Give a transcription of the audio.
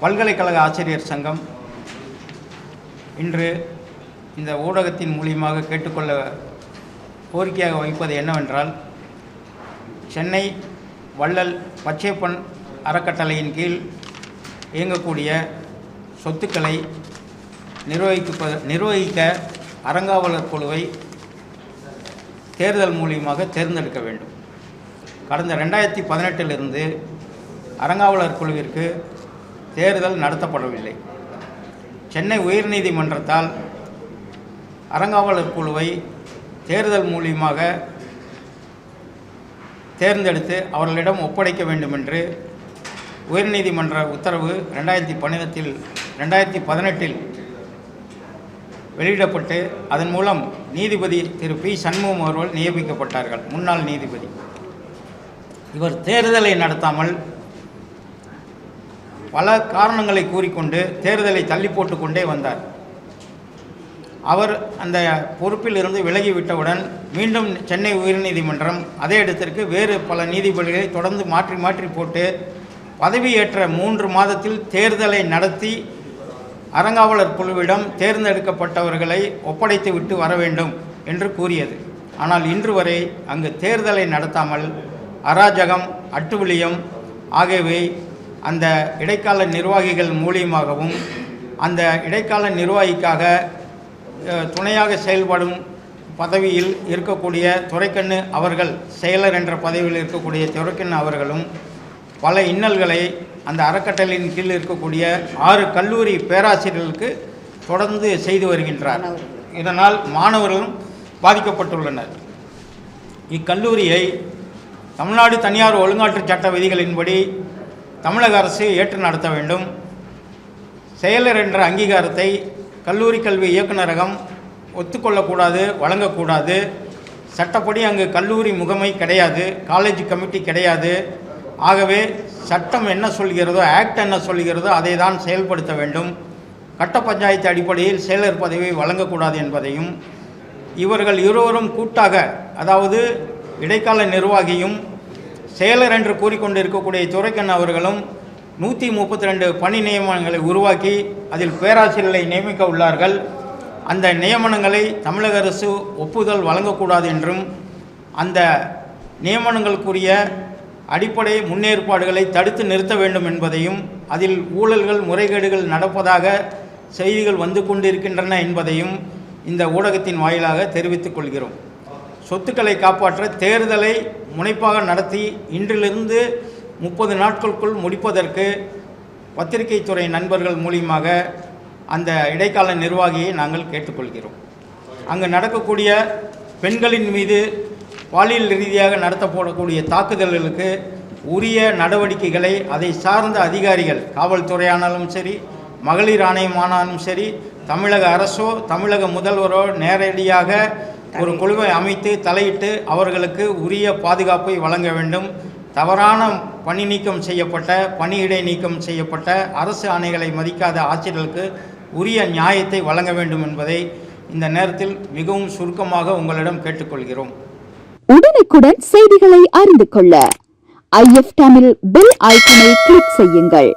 பல்கலைக்கழக ஆசிரியர் சங்கம் இன்று இந்த ஊடகத்தின் மூலியமாக கேட்டுக்கொள்ள கோரிக்கையாக வைப்பது என்னவென்றால் சென்னை வள்ளல் பச்சைப்பன் அறக்கட்டளையின் கீழ் இயங்கக்கூடிய சொத்துக்களை நிர்வகிப்ப நிர்வகிக்க அறங்காவலர் குழுவை தேர்தல் மூலியமாக தேர்ந்தெடுக்க வேண்டும். கடந்த ரெண்டாயிரத்தி பதினெட்டிலிருந்து அறங்காவலர் குழுவிற்கு தேர்தல் நடத்தப்படவில்லை. சென்னை உயர்நீதிமன்றத்தால் அறங்காவலர் குழுவை தேர்தல் மூலியமாக தேர்ந்தெடுத்து அவர்களிடம் ஒப்படைக்க வேண்டும் என்று உயர்நீதிமன்ற உத்தரவு ரெண்டாயிரத்தி பன்னிரெண்டில் ரெண்டாயிரத்தி பதினெட்டில் வெளியிடப்பட்டு அதன் மூலம் நீதிபதி திரு. பி. சண்முகம் அவர்கள் நியமிக்கப்பட்டார்கள் முன்னாள் நீதிபதி. இவர் தேர்தலை நடத்தாமல் பல காரணங்களை கூறிக்கொண்டு தேர்தலை தள்ளி போட்டு கொண்டே வந்தார். அவர் அந்த பொறுப்பில் இருந்து விலகிவிட்டவுடன் மீண்டும் சென்னை உயர்நீதிமன்றம் அதே இடத்திற்கு வேறு பல நீதிபதிகளை தொடர்ந்து மாற்றி மாற்றி போட்டு பதவியேற்ற மூன்று மாதத்தில் தேர்தலை நடத்தி அறங்காவலர் குழுவிடம் தேர்ந்தெடுக்கப்பட்டவர்களை ஒப்படைத்து விட்டு வர வேண்டும் என்று கூறியது. ஆனால் இன்று வரை அங்கு தேர்தலை நடத்தாமல் அராஜகம் அட்டுவிளியம் ஆகியவை அந்த இடைக்கால நிர்வாகிகள் மூலியமாகவும் அந்த இடைக்கால நிர்வாகிக்காக துணையாக செயல்படும் பதவியில் இருக்கக்கூடிய துரைக்கண்ணு அவர்கள் செயலர் என்ற பதவியில் இருக்கக்கூடிய துரைக்கண்ணு அவர்களும் பல இன்னல்களை அந்த அறக்கட்டளையின் கீழ் இருக்கக்கூடிய ஆறு கல்லூரி பேராசிரியர்களுக்கு தொடர்ந்து செய்து வருகின்றார். இதனால் மாணவர்களும் பாதிக்கப்பட்டுள்ளனர். இக்கல்லூரியை தமிழ்நாடு தனியார் ஒழுங்காற்று சட்ட விதிகளின்படி தமிழக அரசு ஏற்று நடத்த வேண்டும். செயலர் என்ற அங்கீகாரத்தை கல்லூரி கல்வி இயக்குநரகம் ஒத்துக்கொள்ளக்கூடாது வழங்கக்கூடாது. சட்டப்படி அங்கு கல்லூரி முகமை கிடையாது காலேஜ் கமிட்டி கிடையாது. ஆகவே சட்டம் என்ன சொல்கிறதோ ஆக்ட் என்ன சொல்கிறதோ அதை தான் செயல்படுத்த வேண்டும். கட்ட பஞ்சாயத்து அடிப்படையில் செயலர் பதவி வழங்கக்கூடாது என்பதையும் இவர்கள் இருவரும் கூட்டாக அதாவது இடைக்கால நிர்வாகியும் செயலர் என்று கூறிக்கொண்டிருக்கக்கூடிய துரைக்கண் அவர்களும் நூற்றி முப்பத்தி ரெண்டு பணி நியமனங்களை உருவாக்கி அதில் பேராசிரியர்களை நியமிக்க உள்ளார்கள். அந்த நியமனங்களை தமிழக அரசு ஒப்புதல் வழங்கக்கூடாது என்றும் அந்த நியமனங்களுக்குரிய அடிப்படை முன்னேற்பாடுகளை தடுத்து நிறுத்த வேண்டும் என்பதையும் அதில் ஊழல்கள் முறைகேடுகள் நடப்பதாக செய்திகள் வந்து கொண்டிருக்கின்றன என்பதையும் இந்த ஊடகத்தின் வாயிலாக தெரிவித்துக் கொள்கிறோம். சொத்துக்களை காப்பாற்ற தேர்தலை முனைப்பாக நடத்தி இன்றிலிருந்து முப்பது நாட்களுக்குள் முடிப்பதற்கு பத்திரிகை துறை நண்பர்கள் மூலியமாக அந்த இடைக்கால நிர்வாகியை நாங்கள் கேட்டுக்கொள்கிறோம். அங்கு நடக்கக்கூடிய பெண்களின் மீது பாலியல் ரீதியாக நடத்தப்படக்கூடிய தாக்குதல்களுக்கு உரிய நடவடிக்கைகளை அதை சார்ந்த அதிகாரிகள் காவல்துறையானாலும் சரி மகளிர் ஆணையமானாலும் சரி தமிழக அரசோ தமிழக முதல்வரோ நேரடியாக ஒரு குழுவை அமைத்து தலையிட்டு அவர்களுக்கு உரிய பாதுகாப்பை வழங்க வேண்டும். தவறான பணி நீக்கம் செய்யப்பட்ட பணியிடை நீக்கம் செய்யப்பட்ட அரசு ஆணைகளை மதிக்காத ஆட்சியர்களுக்கு உரிய நியாயத்தை வழங்க வேண்டும் என்பதை இந்த நேரத்தில் மிகவும் சுருக்கமாக உங்களிடம் கேட்டுக்கொள்கிறோம். உடனுக்குடன் செய்திகளை அறிந்து கொள்ள ஐஎஃப் தமிழ் பெல் ஐக்கனை கிளிக் செய்யுங்கள்.